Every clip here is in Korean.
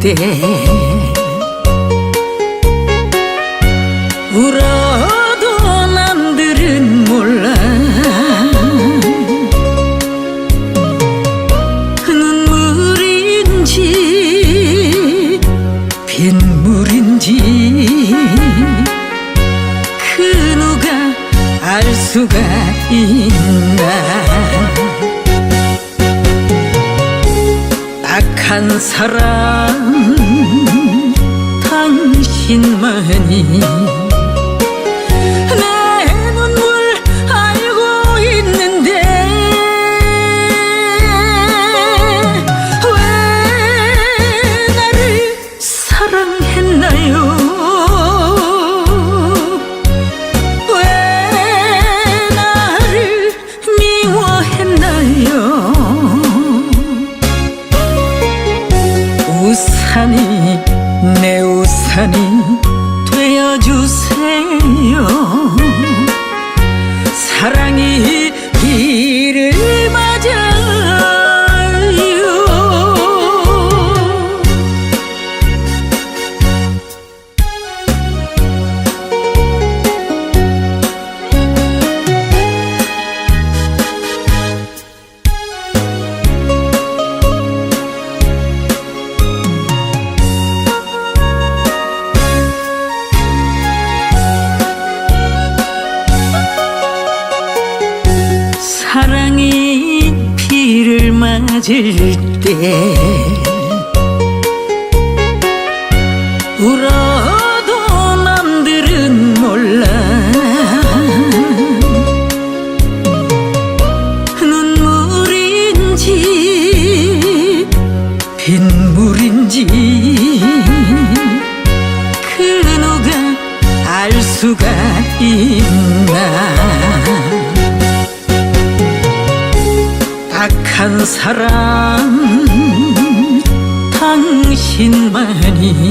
때 울어도 남들은 몰라. 눈물인지 빗물인지 그 누가 알 수가 있나 한 사람 당신만이 맞을 때 울어도 남들은 몰라. 눈물인지 빗물인지 그 누가 알 수가 있나 딱한 사람 당신만이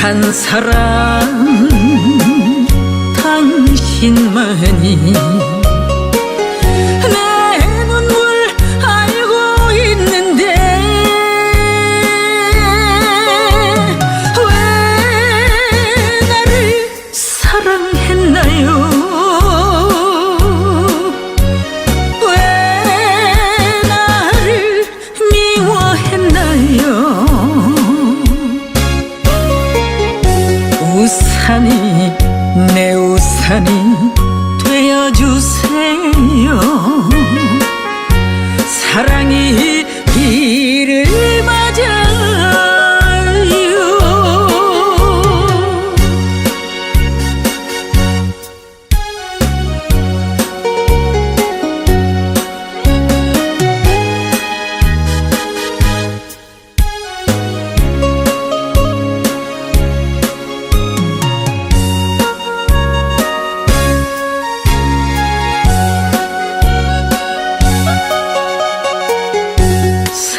한 사람 당신만이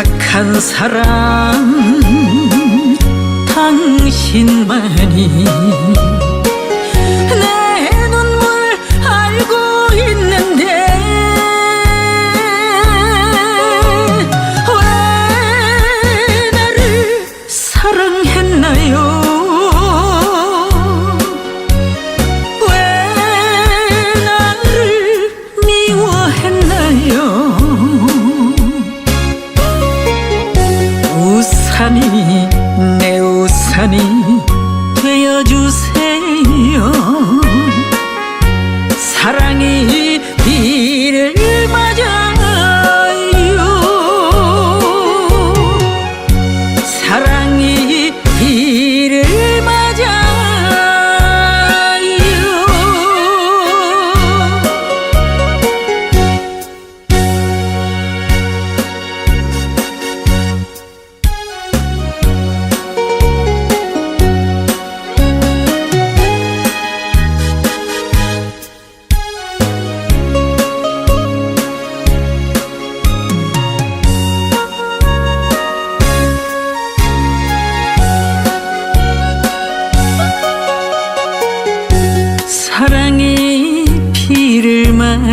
악한 사람 당신만이 우산이 내 우산이 되어주세요. 사랑이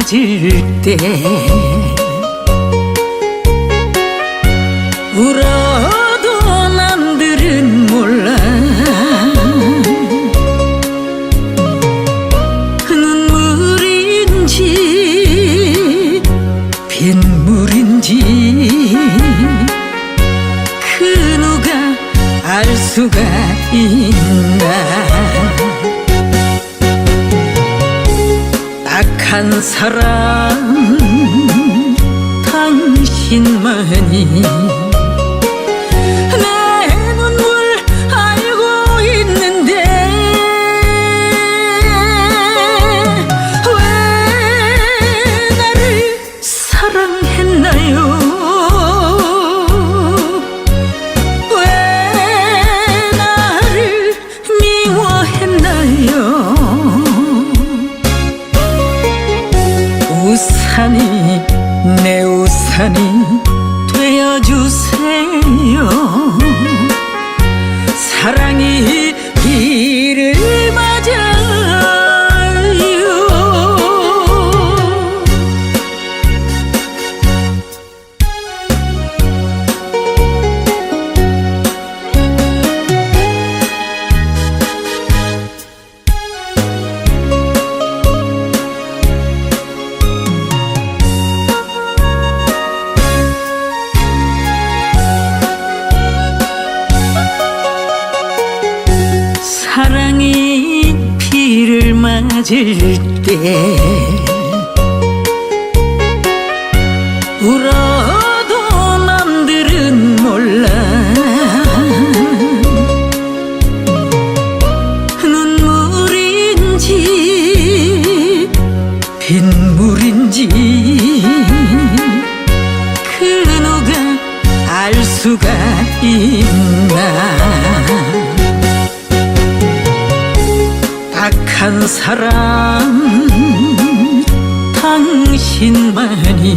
지를 사람 당신만이 맞을 때 울어도 남들은 몰라. 눈물인지 빗물인지 그 누가 알 수가 있나 악한 사람 당신만이